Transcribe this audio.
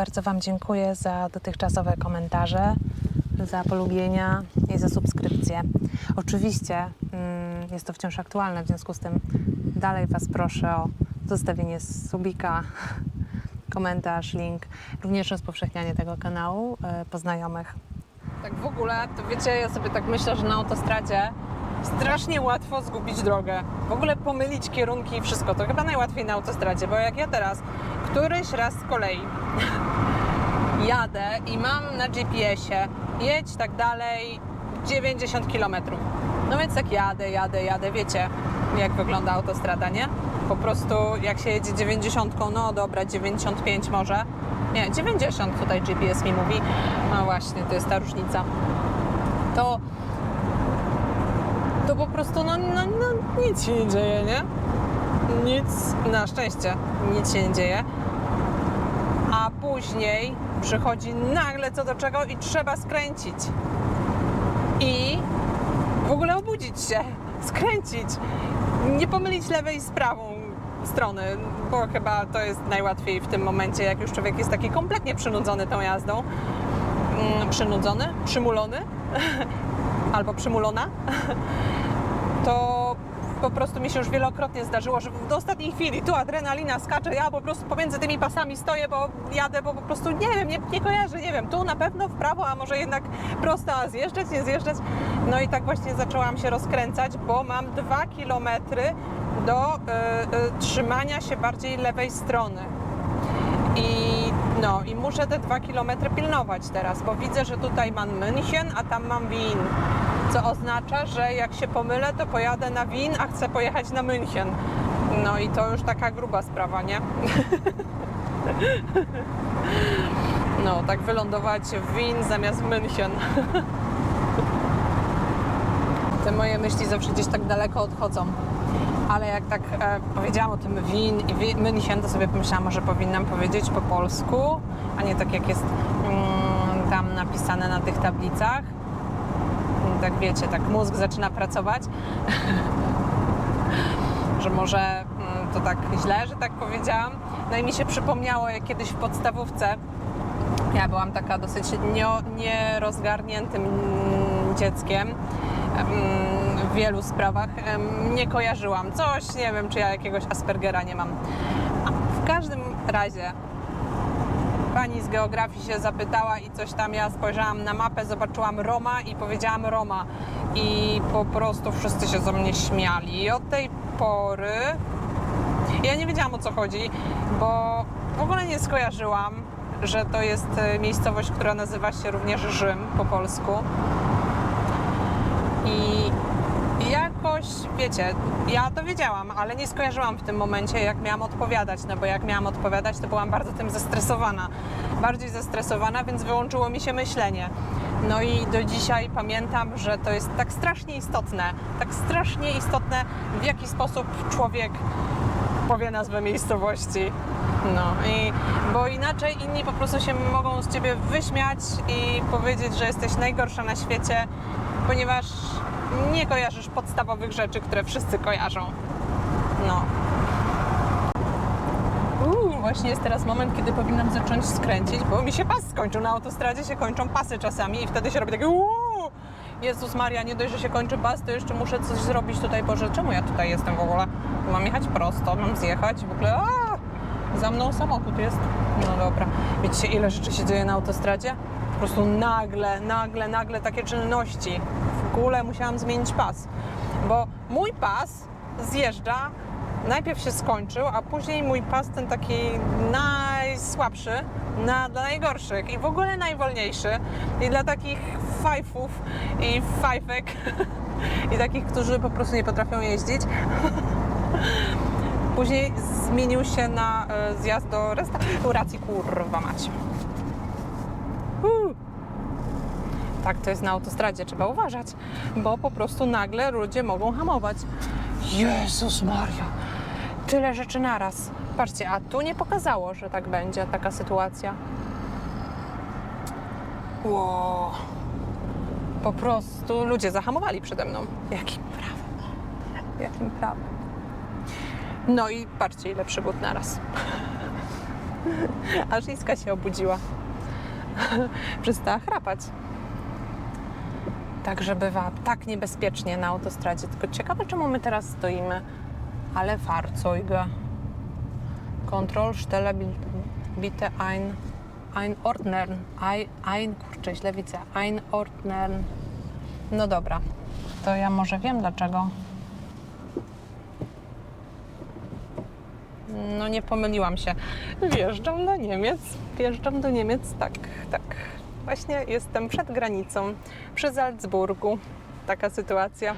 bardzo Wam dziękuję za dotychczasowe komentarze, za polubienia i za subskrypcje. Oczywiście mm, jest to wciąż aktualne, w związku z tym dalej Was proszę o zostawienie subika, komentarz, link, również rozpowszechnianie tego kanału e, po znajomych. Tak w ogóle, to wiecie, ja sobie tak myślę, że na autostradzie strasznie łatwo zgubić drogę. W ogóle pomylić kierunki i wszystko. To chyba najłatwiej na autostradzie, bo jak ja teraz któryś raz z kolei jadę i mam na GPS-ie jedź tak dalej 90 km. No więc tak jadę, jadę, jadę, wiecie jak wygląda autostrada, nie? Po prostu jak się jedzie 90, no dobra, 95 może. Nie, 90 tutaj GPS mi mówi. No właśnie, to jest ta różnica. To to po prostu no, no, no nic się nie dzieje, nie? Nic, na szczęście, nic się nie dzieje. A później przychodzi nagle co do czego i trzeba skręcić. I w ogóle obudzić się, skręcić. Nie pomylić lewej z prawą strony, bo chyba to jest najłatwiej w tym momencie, jak już człowiek jest taki kompletnie przynudzony tą jazdą. Mm, Przynudzony? Przymulony? Albo przymulona? to po prostu mi się już wielokrotnie zdarzyło, że do ostatniej chwili tu adrenalina skacze, ja po prostu pomiędzy tymi pasami stoję, bo jadę, bo po prostu nie wiem, nie, nie kojarzę, nie wiem, tu na pewno w prawo, a może jednak prosto, a zjeżdżać, nie zjeżdżać. No i tak właśnie zaczęłam się rozkręcać, bo mam dwa kilometry do y, y, trzymania się bardziej lewej strony. I no, i muszę te dwa kilometry pilnować teraz, bo widzę, że tutaj mam München, a tam mam Wien. Co oznacza, że jak się pomylę, to pojadę na Wien, a chcę pojechać na München. No i to już taka gruba sprawa, nie? No, tak wylądować w Wien zamiast w München. Te moje myśli zawsze gdzieś tak daleko odchodzą. Ale jak tak e, powiedziałam o tym Wien i Wi- München, to sobie pomyślałam, może powinnam powiedzieć po polsku, a nie tak jak jest mm, tam napisane na tych tablicach. Tak wiecie, tak mózg zaczyna pracować. że może mm, to tak źle, że tak powiedziałam. No i mi się przypomniało, jak kiedyś w podstawówce ja byłam taka dosyć nio- nierozgarniętym mm, dzieckiem em, w wielu sprawach. Nie kojarzyłam coś, nie wiem, czy ja jakiegoś Aspergera nie mam. W każdym razie pani z geografii się zapytała i coś tam ja spojrzałam na mapę, zobaczyłam Roma i powiedziałam Roma. I po prostu wszyscy się ze mnie śmiali. I od tej pory ja nie wiedziałam o co chodzi, bo w ogóle nie skojarzyłam, że to jest e, miejscowość, która nazywa się również Rzym po polsku. I jakoś, wiecie, ja to wiedziałam, ale nie skojarzyłam w tym momencie, jak miałam odpowiadać, no bo jak miałam odpowiadać, to byłam bardzo tym zestresowana. Bardziej zestresowana, więc wyłączyło mi się myślenie. No i do dzisiaj pamiętam, że to jest tak strasznie istotne, tak strasznie istotne, w jaki sposób człowiek powie nazwę miejscowości. No i bo inaczej inni po prostu się mogą z ciebie wyśmiać i powiedzieć, że jesteś najgorsza na świecie, ponieważ nie kojarzysz podstawowych rzeczy, które wszyscy kojarzą. No. Uuu, właśnie jest teraz moment, kiedy powinnam zacząć skręcić, bo mi się pas skończył. Na autostradzie się kończą pasy czasami i wtedy się robi takie uuu. Jezus Maria, nie dość, że się kończy pas, to jeszcze muszę coś zrobić tutaj. Boże, czemu ja tutaj jestem w ogóle? Mam jechać prosto, mam zjechać, w ogóle aaa, za mną samochód jest. No dobra. Wiecie, ile rzeczy się dzieje na autostradzie? Po prostu nagle, nagle, nagle takie czynności. W ogóle musiałam zmienić pas, bo mój pas zjeżdża najpierw się skończył, a później mój pas ten taki najsłabszy na dla najgorszych i w ogóle najwolniejszy i dla takich fajfów i fajfek i takich, którzy po prostu nie potrafią jeździć. Później zmienił się na e, zjazd do restauracji, kurwa mać. Tak to jest na autostradzie, trzeba uważać, bo po prostu nagle ludzie mogą hamować. Jezus Maria, tyle rzeczy naraz. Patrzcie, a tu nie pokazało, że tak będzie, taka sytuacja. Wow. Po prostu ludzie zahamowali przede mną. Jakim prawem? Jakim prawem? No i patrzcie, ile przygód naraz. Aż Iska się obudziła. Przestała chrapać. Także bywa tak niebezpiecznie na autostradzie. Tylko ciekawe, czemu my teraz stoimy. Ale Fahrzeuge. Kontrollstelle bitte ein, einordnen. Ein, ein, kurczę, źle widzę. Einordnen. No dobra, to ja może wiem dlaczego. No nie pomyliłam się. Wjeżdżam do Niemiec. Wjeżdżam do Niemiec, tak, tak. Właśnie jestem przed granicą, przy Salzburgu. Taka sytuacja.